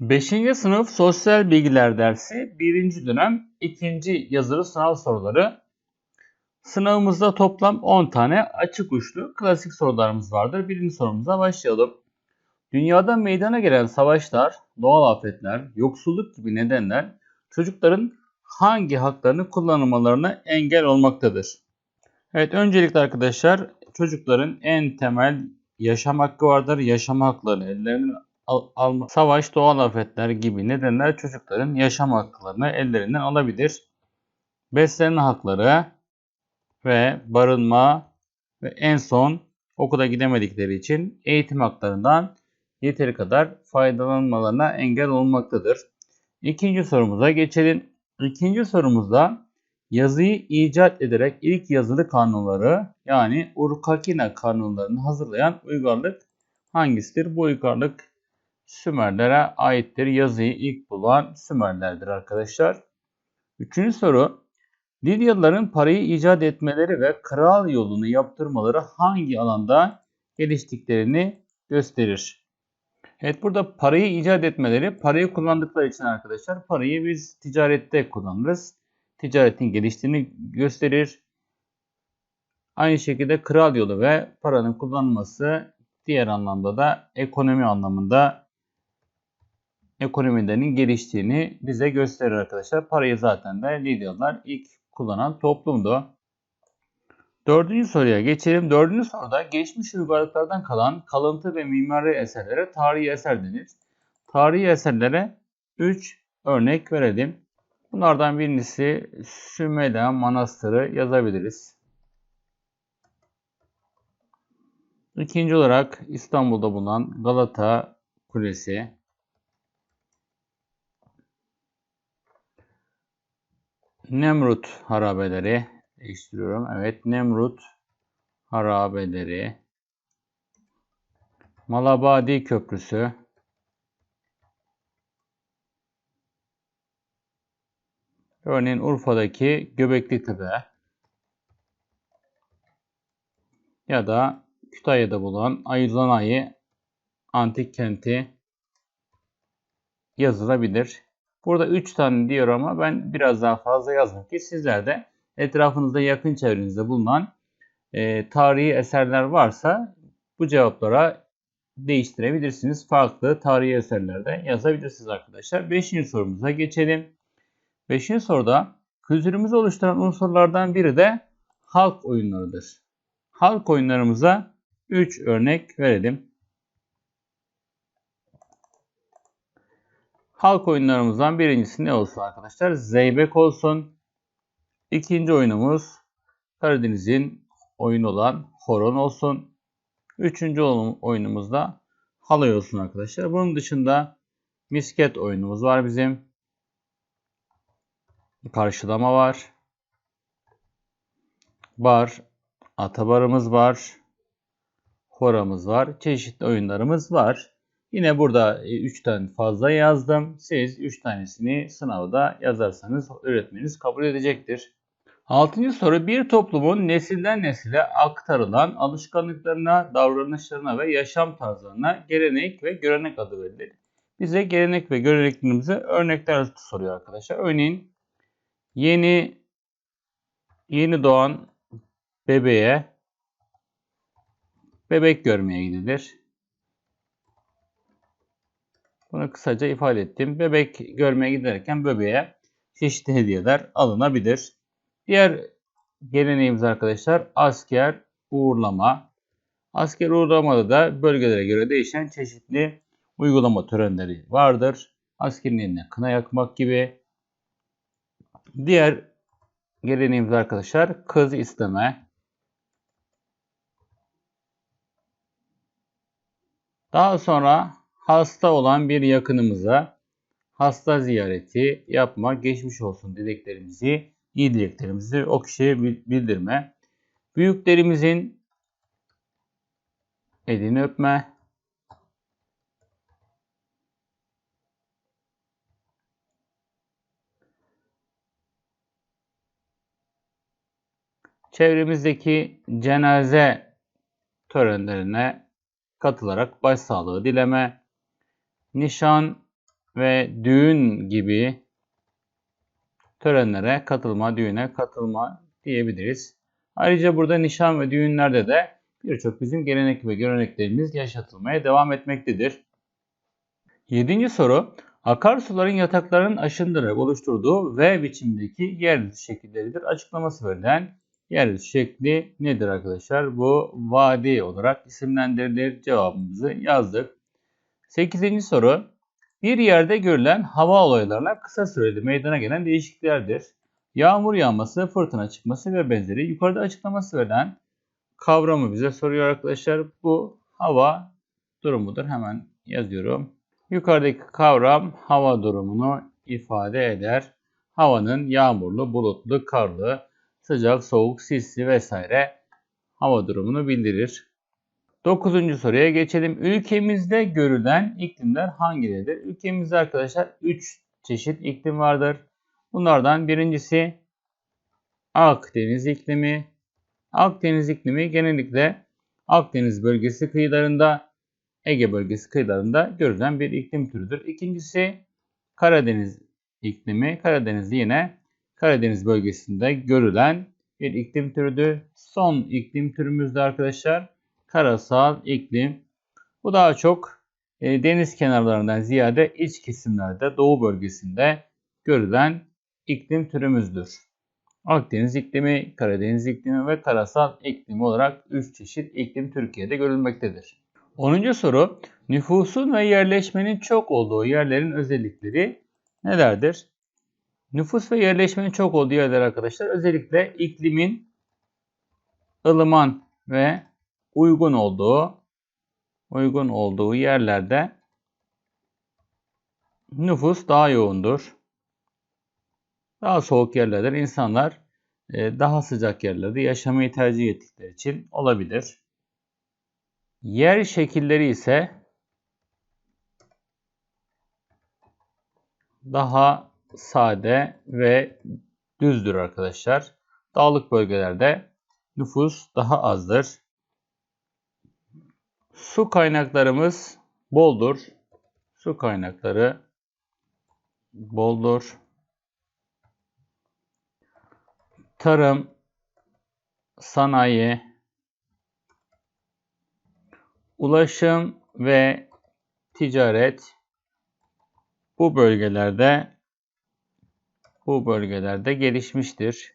5. sınıf sosyal bilgiler dersi 1. dönem 2. yazılı sınav soruları. Sınavımızda toplam 10 tane açık uçlu klasik sorularımız vardır. Birinci sorumuza başlayalım. Dünyada meydana gelen savaşlar, doğal afetler, yoksulluk gibi nedenler çocukların hangi haklarını kullanmalarına engel olmaktadır? Evet öncelikle arkadaşlar çocukların en temel yaşam hakkı vardır. Yaşam hakları ellerinden alma, savaş, doğal afetler gibi nedenler çocukların yaşam haklarını ellerinden alabilir. Beslenme hakları ve barınma ve en son okula gidemedikleri için eğitim haklarından yeteri kadar faydalanmalarına engel olmaktadır. İkinci sorumuza geçelim. İkinci sorumuzda yazıyı icat ederek ilk yazılı kanunları yani Urkakina kanunlarını hazırlayan uygarlık hangisidir? Bu uygarlık Sümerlere aittir. Yazıyı ilk bulan Sümerlerdir arkadaşlar. Üçüncü soru. Lidyalıların parayı icat etmeleri ve kral yolunu yaptırmaları hangi alanda geliştiklerini gösterir? Evet burada parayı icat etmeleri, parayı kullandıkları için arkadaşlar parayı biz ticarette kullanırız. Ticaretin geliştiğini gösterir. Aynı şekilde kral yolu ve paranın kullanılması diğer anlamda da ekonomi anlamında ekonomilerinin geliştiğini bize gösterir arkadaşlar. Parayı zaten de Lidyalılar ilk kullanan toplumdu. Dördüncü soruya geçelim. Dördüncü soruda geçmiş uygarlıklardan kalan kalıntı ve mimari eserlere tarihi eser denir. Tarihi eserlere 3 örnek verelim. Bunlardan birincisi Sümela Manastırı yazabiliriz. İkinci olarak İstanbul'da bulunan Galata Kulesi. Nemrut harabeleri değiştiriyorum. Evet Nemrut harabeleri. Malabadi Köprüsü. Örneğin Urfa'daki Göbekli Tepe ya da Kütahya'da bulunan Ayılanayı antik kenti yazılabilir. Burada 3 tane diyor ama ben biraz daha fazla yazdım ki sizler de etrafınızda yakın çevrenizde bulunan e, tarihi eserler varsa bu cevaplara değiştirebilirsiniz. Farklı tarihi eserlerde yazabilirsiniz arkadaşlar. Beşinci sorumuza geçelim. Beşinci soruda kültürümüzü oluşturan unsurlardan biri de halk oyunlarıdır. Halk oyunlarımıza 3 örnek verelim. Halk oyunlarımızdan birincisi ne olsun arkadaşlar? Zeybek olsun. İkinci oyunumuz Karadeniz'in oyunu olan horon olsun. Üçüncü oyunumuz da halay olsun arkadaşlar. Bunun dışında misket oyunumuz var bizim. Karşılama var. Bar, atabarımız var. Horamız var. Çeşitli oyunlarımız var. Yine burada 3 tane fazla yazdım. Siz 3 tanesini sınavda yazarsanız öğretmeniniz kabul edecektir. Altıncı soru bir toplumun nesilden nesile aktarılan alışkanlıklarına, davranışlarına ve yaşam tarzlarına gelenek ve görenek adı verilir. Bize gelenek ve göreneklerimizi örnekler soruyor arkadaşlar. Örneğin yeni yeni doğan bebeğe bebek görmeye gidilir. Bunu kısaca ifade ettim. Bebek görmeye giderken bebeğe çeşitli hediyeler alınabilir. Diğer geleneğimiz arkadaşlar asker uğurlama. Asker uğurlamada da bölgelere göre değişen çeşitli uygulama törenleri vardır. Askerin eline kına yakmak gibi. Diğer geleneğimiz arkadaşlar kız isteme. Daha sonra hasta olan bir yakınımıza hasta ziyareti yapma, geçmiş olsun dileklerimizi, iyi dileklerimizi o kişiye bildirme. Büyüklerimizin elini öpme. Çevremizdeki cenaze törenlerine katılarak başsağlığı dileme nişan ve düğün gibi törenlere katılma, düğüne katılma diyebiliriz. Ayrıca burada nişan ve düğünlerde de birçok bizim gelenek ve göreneklerimiz yaşatılmaya devam etmektedir. Yedinci soru. Akarsuların yataklarının aşındırarak oluşturduğu V biçimdeki yeryüzü şekilleridir. Açıklaması verilen yeryüzü şekli nedir arkadaşlar? Bu vadi olarak isimlendirilir. Cevabımızı yazdık. Sekizinci soru. Bir yerde görülen hava olaylarına kısa süreli meydana gelen değişikliklerdir. Yağmur yağması, fırtına çıkması ve benzeri yukarıda açıklaması verilen kavramı bize soruyor arkadaşlar. Bu hava durumudur. Hemen yazıyorum. Yukarıdaki kavram hava durumunu ifade eder. Havanın yağmurlu, bulutlu, karlı, sıcak, soğuk, sisli vesaire hava durumunu bildirir. Dokuzuncu soruya geçelim. Ülkemizde görülen iklimler hangileridir? Ülkemizde arkadaşlar 3 çeşit iklim vardır. Bunlardan birincisi Akdeniz iklimi. Akdeniz iklimi genellikle Akdeniz bölgesi kıyılarında, Ege bölgesi kıyılarında görülen bir iklim türüdür. İkincisi Karadeniz iklimi. Karadeniz yine Karadeniz bölgesinde görülen bir iklim türüdür. Son iklim türümüzde arkadaşlar karasal iklim. Bu daha çok e, deniz kenarlarından ziyade iç kesimlerde doğu bölgesinde görülen iklim türümüzdür. Akdeniz iklimi, Karadeniz iklimi ve karasal iklimi olarak 3 çeşit iklim Türkiye'de görülmektedir. 10. soru. Nüfusun ve yerleşmenin çok olduğu yerlerin özellikleri nelerdir? Nüfus ve yerleşmenin çok olduğu yerler arkadaşlar özellikle iklimin ılıman ve uygun olduğu uygun olduğu yerlerde nüfus daha yoğundur. Daha soğuk yerlerde insanlar e, daha sıcak yerlerde yaşamayı tercih ettikleri için olabilir. Yer şekilleri ise daha sade ve düzdür arkadaşlar. Dağlık bölgelerde nüfus daha azdır. Su kaynaklarımız boldur. Su kaynakları boldur. Tarım, sanayi, ulaşım ve ticaret bu bölgelerde bu bölgelerde gelişmiştir.